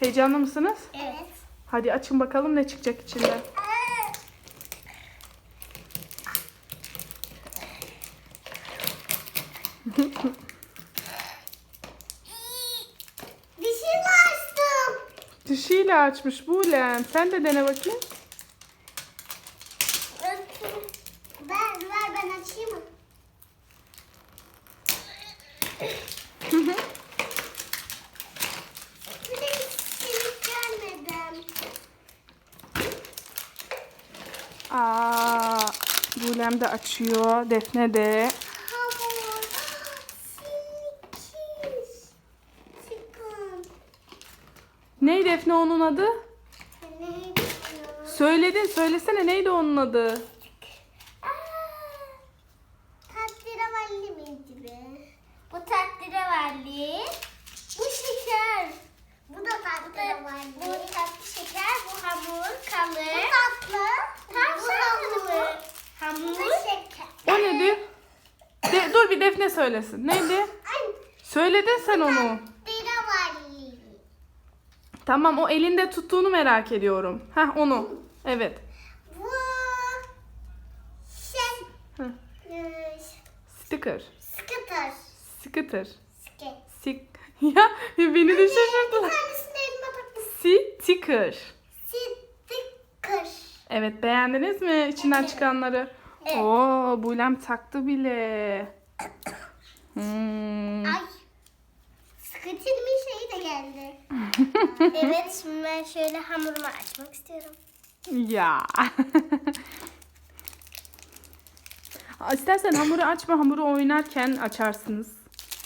Heyecanlı mısınız? Evet. Hadi açın bakalım ne çıkacak içinden. Dişimi açtım. Dişiyle açmış Bulem. Sen de dene bakayım. Ben, ver ben açayım mı? Bir de hiç silik gelmedim. Aa, de açıyor. Defne de. Neydi Defne onun adı? Söyledin. Söylesene neydi onun adı? Aa, Tatliravalli miydi be? Bu tatliravalli. Nedir? De, dur bir Defne söylesin. Neydi? Söyledin sen onu. Tamam o elinde tuttuğunu merak ediyorum. Heh onu. Evet. Bu şey. Sticker. Skitter. Ske. Sik ya beni de şaşırdılar. Sticker. Sticker. Evet beğendiniz mi içinden çıkanları? Evet. Oo Bulem taktı bile. Hmm. Ay. Scooter'ın şeyi de geldi. evet şimdi ben şöyle hamurumu açmak istiyorum. Ya. İstersen hamuru açma hamuru oynarken açarsınız.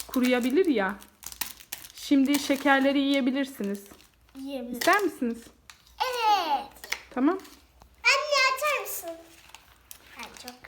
Kuruyabilir ya. Şimdi şekerleri yiyebilirsiniz. Yiyebilirim. İster misiniz? Evet. Tamam. Anne açar mısın? Ben çok